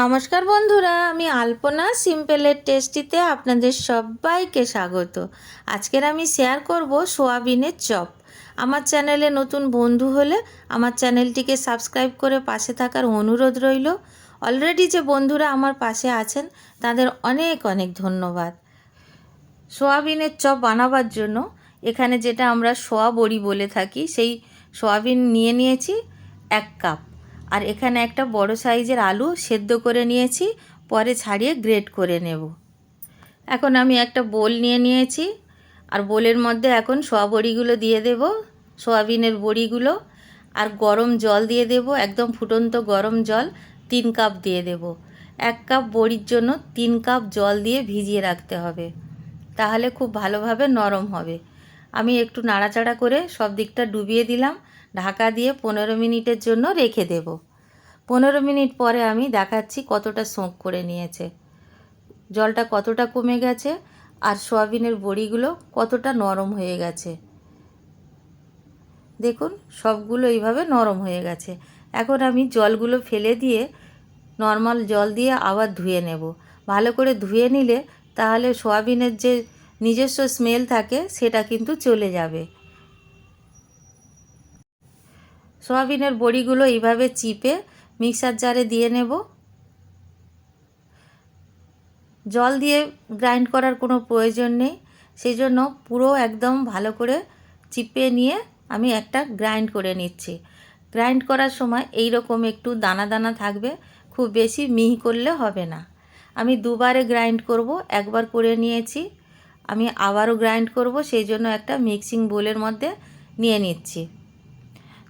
নমস্কার বন্ধুরা, আমি আলপনা সিম্পলের টেস্টিতে আপনাদের সবাইকে স্বাগত। আজকের আমি শেয়ার করব সোয়াবিনের চপ। আমার চ্যানেলে নতুন বন্ধু হলে আমার চ্যানেলটিকে সাবস্ক্রাইব করে পাশে থাকার অনুরোধ রইল। অলরেডি যে বন্ধুরা আমার পাশে আছেন, তাদের অনেক অনেক ধন্যবাদ। সোয়াবিনের চপ বানাবার জন্য এখানে যেটা আমরা সোয়া বড়ি বলে থাকি, সেই সোয়াবিন নিয়ে নিয়েছি এক কাপ। আর এখানে একটা বড় সাইজের আলু সেদ্ধ করে নিয়েছি, পরে ছাড়িয়ে গ্রেট করে নেব। এখন আমি একটা বোল নিয়ে নিয়েছি, আর বোলের মধ্যে এখন সোয়া বড়িগুলো দিয়ে দেব, সোয়াবিনের বড়িগুলো, আর গরম জল দিয়ে দেব, একদম ফুটন্ত গরম জল, তিন কাপ দিয়ে দেব। এক কাপ বড়ির জন্য তিন কাপ জল দিয়ে ভিজিয়ে রাখতে হবে, তাহলে খুব ভালোভাবে নরম হবে। আমি একটু নাড়াচাড়া করে সব দিকটা ডুবিয়ে দিলাম ঢাকা দিয়ে পনেরো মিনিটের জন্য রেখে দেব। পনেরো মিনিট পরে আমি দেখাচ্ছি কতটা সোঁক করে নিয়েছে। জলটা কতটা কমে গেছে আর সোয়াবিনের বড়িগুলো কতটা নরম হয়ে গেছে। দেখুন, সবগুলো এইভাবে নরম হয়ে গেছে। এখন আমি জলগুলো ফেলে দিয়ে নর্মাল জল দিয়ে আবার ধুয়ে নেব। ভালো করে ধুয়ে নিলে তাহলে সোয়াবিনের যে নিজস্ব স্মেল থাকে সেটা কিন্তু চলে যাবে। সোয়াবিনের বড়িগুলো এইভাবে চিপে মিক্সার জারে দিয়ে নেব। জল দিয়ে গ্রাইন্ড করার কোনো প্রয়োজন নেই সেই জন্য পুরো একদম ভালো করে চিপে নিয়ে আমি একটা গ্রাইন্ড করে নিচ্ছি। গ্রাইন্ড করার সময় এই রকম একটু দানা দানা থাকবে, খুব বেশি মিহি করলে হবে না। আমি দুবারে গ্রাইন্ড করব, একবার করে নিয়েছি। আমি আবারও গ্রাইন্ড করব সেই জন্য একটা মিক্সিং বোলের মধ্যে নিয়ে নিচ্ছি।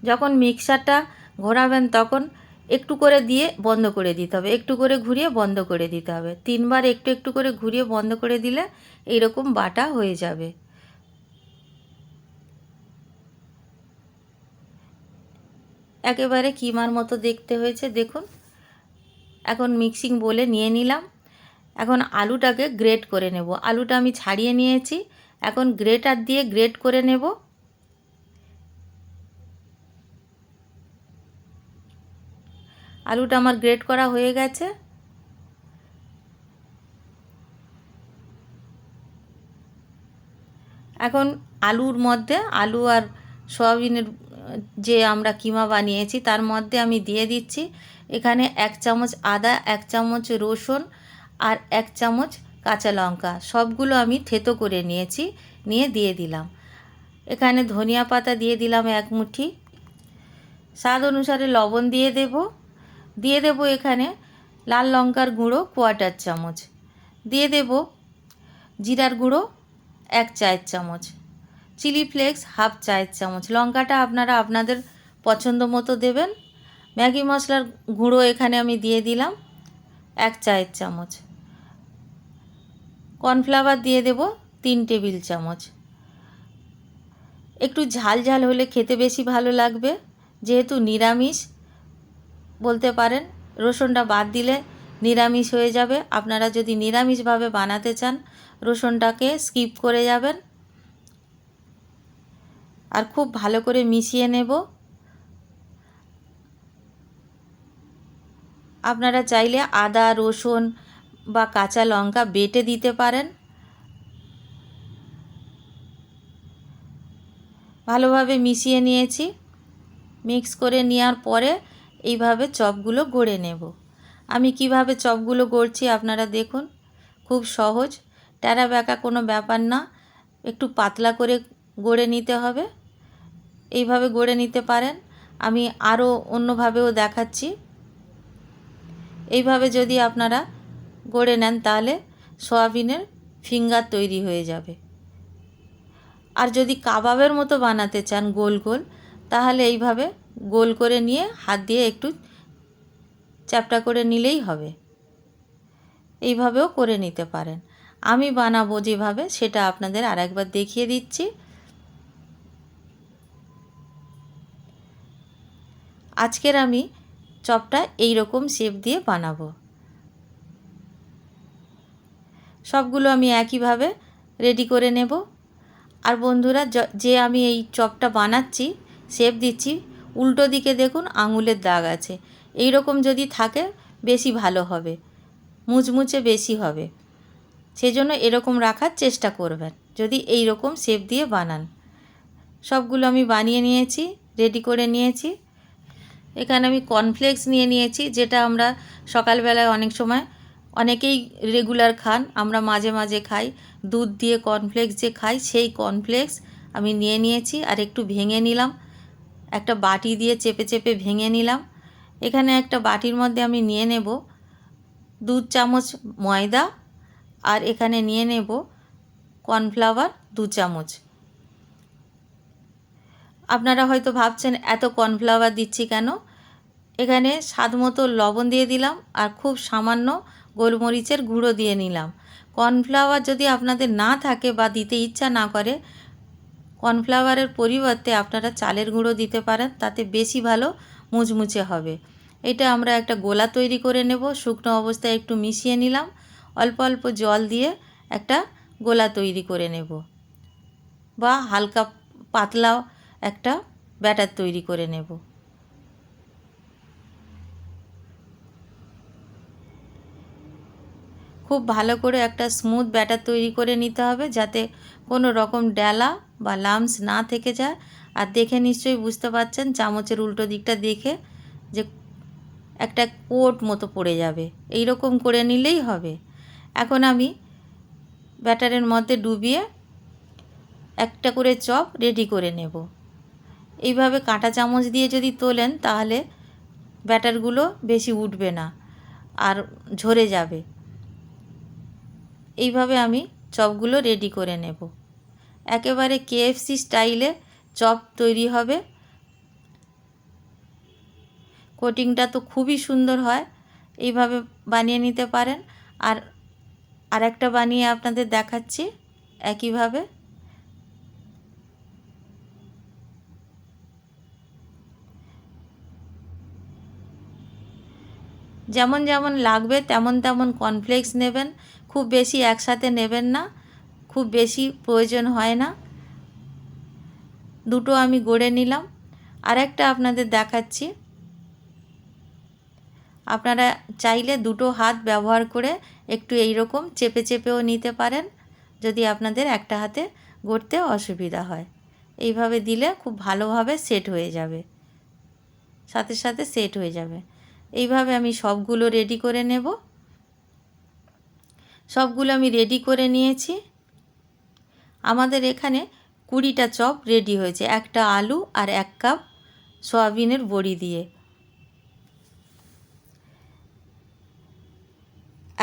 যখন মিক্সারটা ঘোরাবেন তখন একটু করে দিয়ে বন্ধ করে দিতে হবে। একটু করে ঘুরিয়ে বন্ধ করে দিতে হবে। তিনবার একটু একটু করে ঘুরিয়ে বন্ধ করে দিলে এইরকম বাটা হয়ে যাবে। একেবারে কিমার মতো দেখতে হয়েছে। দেখুন, এখন মিক্সিং বলে নিয়ে নিলাম। এখন আলুটাকে গ্রেট করে নেব। আলুটা আমি ছাড়িয়ে নিয়েছি। এখন গ্রেটার দিয়ে গ্রেট করে নেব। আলুটা আমার গ্রেট করা হয়ে গেছে। এখন আলুর মধ্যে আলু আর সয়াবিনের যে আমরা কিমা বানিয়েছি, তার মধ্যে আমি দিয়ে দিচ্ছি এখানে এক চামচ আদা, এক চামচ রসুন আর এক চামচ কাঁচা লঙ্কা। সবগুলো আমি থেতো করে নিয়েছি, নিয়ে দিয়ে দিলাম। এখানে ধনিয়া পাতা দিয়ে দিলাম এক মুঠি। স্বাদ অনুসারে লবণ দিয়ে দেব। দিয়ে দেব এখানে লাল লঙ্কার গুঁড়ো কোয়াটার চামচ। দিয়ে দেব জিরার গুঁড়ো এক চায়ের চামচ। চিলি ফ্লেক্স হাফ চায়ের চামচ। লঙ্কাটা আপনারা আপনাদের পছন্দ মতো দেবেন। ম্যাগি মশলার গুঁড়ো এখানে আমি দিয়ে দিলাম এক চায়ের চামচ। কর্নফ্লাওয়ার দিয়ে দেব তিন টেবিল চামচ। একটু ঝাল ঝাল হলে খেতে বেশি ভালো লাগবে। যেহেতু নিরামিষ বলতে পারেন, রসুনটা বাদ দিলে নিরামিষ হয়ে যাবে। আপনারা যদি নিরামিষভাবে বানাতে চান, রসুনটাকে স্কিপ করে যাবেন। আর খুব ভালো করে মিশিয়ে নেব। আপনারা চাইলে আদা, রসুন বা কাঁচা লঙ্কা বেটে দিতে পারেন। ভালোভাবে মিশিয়ে নিয়েছি। মিক্স করে নেওয়ার পরে এইভাবে চপগুলো গড়ে নেব। আমি কীভাবে চপগুলো গড়ছি আপনারা দেখুন। খুব সহজ। ট্যারা ব্যাকা কোনো ব্যাপার না। একটু পাতলা করে গড়ে নিতে হবে। এইভাবে গড়ে নিতে পারেন। আমি আরও অন্যভাবেও দেখাচ্ছি। এইভাবে যদি আপনারা গড়ে নেন তাহলে সয়াবিনের ফিঙ্গার তৈরি হয়ে যাবে। আর যদি কাবাবের মতো বানাতে চান গোল গোল, তাহলে এইভাবে গোল করে নিয়ে হাত দিয়ে একটু চ্যাপটা করে নিলেই হবে। এইভাবেও করে নিতে পারেন। আমি বানাবো যেভাবে, সেটা আপনাদের আর একবার দেখিয়ে দিচ্ছি। আজকের আমি চপটা এই রকম শেপ দিয়ে বানাবো। সবগুলো আমি একইভাবে রেডি করে নেব। আর বন্ধুরা, যে আমি এই চপটা বানাচ্ছি শেপ দিচ্ছি উল্টো দিকে দেখুন আঙুলের দাগ আছে। এই রকম যদি থাকে, বেশি ভালো হবে। মুচমুচে বেশি হবে। সেজন্য এরকম রাখার চেষ্টা করবেন। যদি এই রকম শেপ দিয়ে বানান। সবগুলো আমি বানিয়ে নিয়েছি, রেডি করে নিয়েছি। এখানে আমি কর্নফ্লেক্স নিয়ে নিয়েছি, যেটা আমরা সকালবেলায় অনেক সময় অনেকেই রেগুলার খান, আমরা মাঝে মাঝে খাই। দুধ দিয়ে কর্নফ্লেক্স যে খাই, সেই কর্নফ্লেক্স আমি নিয়ে নিয়েছি আর একটু ভেঙে নিলাম। একটা বাটি দিয়ে চেপে চেপে ভেঙে নিলাম। এখানে একটা বাটির মধ্যে আমি নিয়ে নেব দু চামচ ময়দা আর এখানে নিয়ে নেব কর্নফ্লাওয়ার দু চামচ। আপনারা হয়তো ভাবছেন, এত কর্নফ্লাওয়ার দিচ্ছি কেন? এখানে স্বাদ মতো লবণ দিয়ে দিলাম আর খুব সামান্য গোলমরিচের গুঁড়ো দিয়ে নিলাম। কর্নফ্লাওয়ার যদি আপনাদের না থাকে বা দিতে ইচ্ছা না করে কর্নফ্লাওয়ারের পরিবর্তে আপনারা চালের গুঁড়ো দিতে পারেন, তাতে বেশি ভালো মুচমুচে হবে। এটা আমরা একটা গোলা তৈরি করে নেব, শুকনো অবস্থায় একটু মিশিয়ে নিলাম, অল্প অল্প জল দিয়ে একটা গোলা তৈরি করে নেব। বা হালকা পাতলা একটা ব্যাটার তৈরি করে নেব। খুব ভালো করে একটা স্মুথ ব্যাটার তৈরি করে নিতে হবে যাতে কোনো রকম ডেলা বা লামস না থেকে যায়। আর দেখে নিশ্চয়ই বুঝতে পারছেন চামচের উল্টো দিকটা দেখে যে একটা কোট মতো পড়ে যাবে। এই রকম করে নিলেই হবে। এখন আমি ব্যাটারের মধ্যে ডুবিয়ে একটা করে চপ রেডি করে নেব। এইভাবে কাঁটা চামচ দিয়ে যদি তোলেন তাহলে ব্যাটারগুলো বেশি উঠবে না আর ঝরে যাবে। এইভাবে আমি চপগুলো রেডি করে নেব। একেবারে কেএফসি স্টাইলে চপ তৈরি হবে। কোটিংটা তো খুবই সুন্দর হয়, এইভাবে বানিয়ে নিতে পারেন। আর আরেকটা বানিয়ে আপনাদের দেখাচ্ছি, একইভাবে। যেমন যেমন লাগবে, তেমন তেমন কর্নফ্লেক্স নেবেন। খুব বেশি একসাথে নেবেন না, খুব বেশি প্রয়োজন হয় না। দুটো আমি গড়ে নিলাম। আরেকটা আপনাদের দেখাচ্ছি। আপনারা চাইলে দুটো হাত ব্যবহার করে একটু এই রকম চেপে চেপেও নিতে পারেন, যদি আপনাদের একটা হাতে গড়তে অসুবিধা হয়। এইভাবে দিলে খুব ভালোভাবে সেট হয়ে যাবে। সাথে সাথে সেট হয়ে যাবে। এইভাবে আমি সবগুলো রেডি করে নেব। সবগুলো আমি রেডি করে নিয়েছি। আমাদের এখানে কুড়িটা চপ রেডি হয়েছে, একটা আলু আর এক কাপ সয়াবিনের বড়ি দিয়ে।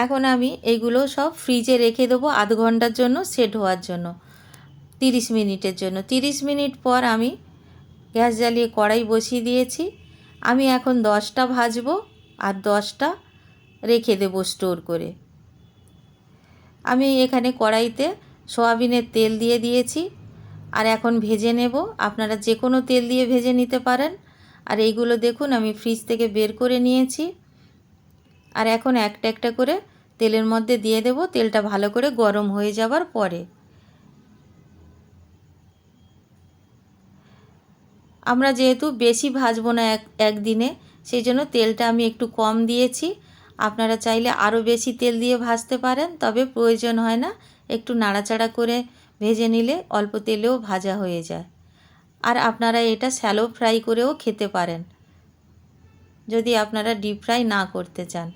এখন আমি এইগুলো সব ফ্রিজে রেখে দেবো আধ ঘণ্টার জন্য সেট হওয়ার জন্য, তিরিশ মিনিটের জন্য। তিরিশ মিনিট পর আমি গ্যাস জ্বালিয়ে কড়াই বসিয়ে দিয়েছি। আমি এখন দশটা ভাজবো আর দশটা রেখে দেবো স্টোর করে। আমি এখানে কড়াইতে সয়াবিনের তেল দিয়ে দিয়েছি। আর এখন ভেজে নেব। আপনারা যে কোনো তেল দিয়ে ভেজে নিতে পারেন। আর এইগুলো দেখুন, আমি ফ্রিজ থেকে বের করে নিয়েছি। আর এখন একটা একটা করে তেলের মধ্যে দিয়ে দেব। তেলটা ভালো করে গরম হয়ে যাবার পরে। আমরা যেহেতু বেশি ভাজবো না এক, একদিনে, সেই জন্য তেলটা আমি একটু কম দিয়েছি। আপনারা চাইলে আরও বেশি তেল দিয়ে ভাজতে পারেন, তবে প্রয়োজন হয় না, একটু নাড়াচাড়া করে ভেজে নিলে অল্প তেলেও ভাজা হয়ে যায়। আর আপনারা এটা শ্যালো ফ্রাই করেও খেতে পারেন, যদি আপনারা ডিপ ফ্রাই না করতে চান।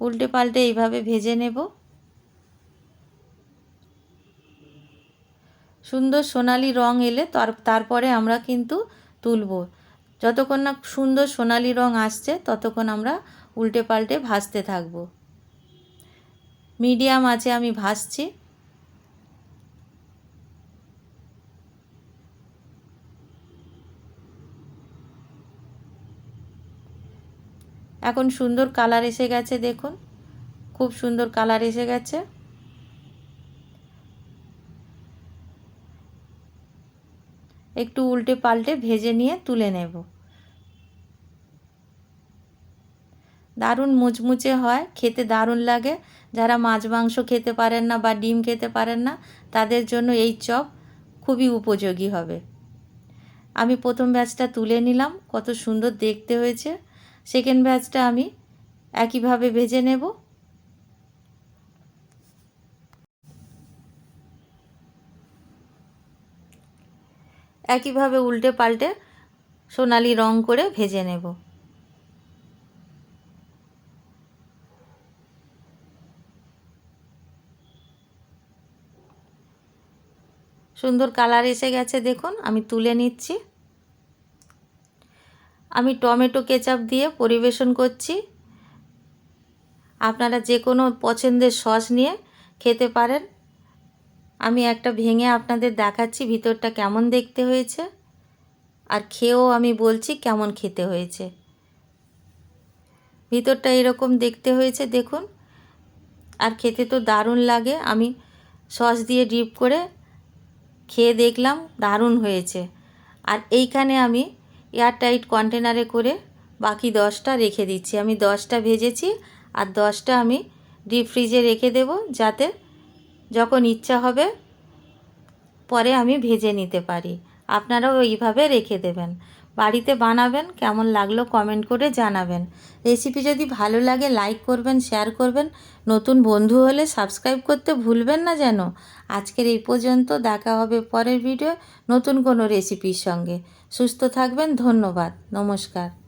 উল্টে পাল্টে এইভাবে ভেজে নেব। সুন্দর সোনালি রং এলে তার, তারপরে আমরা কিন্তু তুলব। যতক্ষণ না সুন্দর সোনালি রং আসছে, ততক্ষণ আমরা উল্টে পাল্টে ভাজতে থাকব। মিডিয়াম আছে, আমি ভাজছি এখন সুন্দর কালার এসে গেছে, দেখুন। খুব সুন্দর কালার এসে গেছে। একটু উল্টে পাল্টে ভেজে নিয়ে তুলে নেব। দারুণ মুচমুচে হয়, খেতে দারুণ লাগে। যারা মাছ মাংস খেতে পারেন না বা ডিম খেতে পারেন না, তাদের জন্য এই চপ খুবই উপযোগী হবে। আমি প্রথম ব্যাচটা তুলে নিলাম, কত সুন্দর দেখতে হয়েছে। সেকেন্ড ব্যাচটা আমি একইভাবে ভেজে নেব। একইভাবে উল্টে পাল্টে সোনালি রং করে ভেজে নেব। সুন্দর কালার এসে গেছে, দেখুন, আমি তুলে নিচ্ছি। আমি টমেটো কেচাপ দিয়ে পরিবেশন করছি। আপনারা যে কোনো পছন্দের সস নিয়ে খেতে পারেন। আমি একটা ভেঙে আপনাদের দেখাচ্ছি ভিতরটা কেমন দেখতে হয়েছে। আর খেয়েও আমি বলছি কেমন খেতে হয়েছে। ভিতরটা এরকম দেখতে হয়েছে, দেখুন। আর খেতে তো দারুণ লাগে। আমি সস দিয়ে ডিপ করে খেয়ে দেখলাম, দারুণ হয়েছে। আর এইখানে আমি এয়ারটাইট কন্টেনারে করে বাকি দশটা রেখে দিচ্ছি। আমি দশটা ভেজেছি আর দশটা আমি ডিপ ফ্রিজে রেখে দেব যাতে যখন ইচ্ছা হবে, পরে আমি ভেজে নিতে পারি। আপনারাও এইভাবে রেখে দেবেন। বাড়িতে বানাবেন, কেমন লাগল কমেন্ট করে জানাবেন। রেসিপি যদি ভালো লাগে লাইক করবেন শেয়ার করবেন। নতুন বন্ধু হলে সাবস্ক্রাইব করতে ভুলবেন না যেন। আজকের এই পর্যন্ত, দেখা হবে পরের ভিডিও নতুন কোনো রেসিপির সঙ্গে। সুস্থ থাকবেন, ধন্যবাদ। নমস্কার।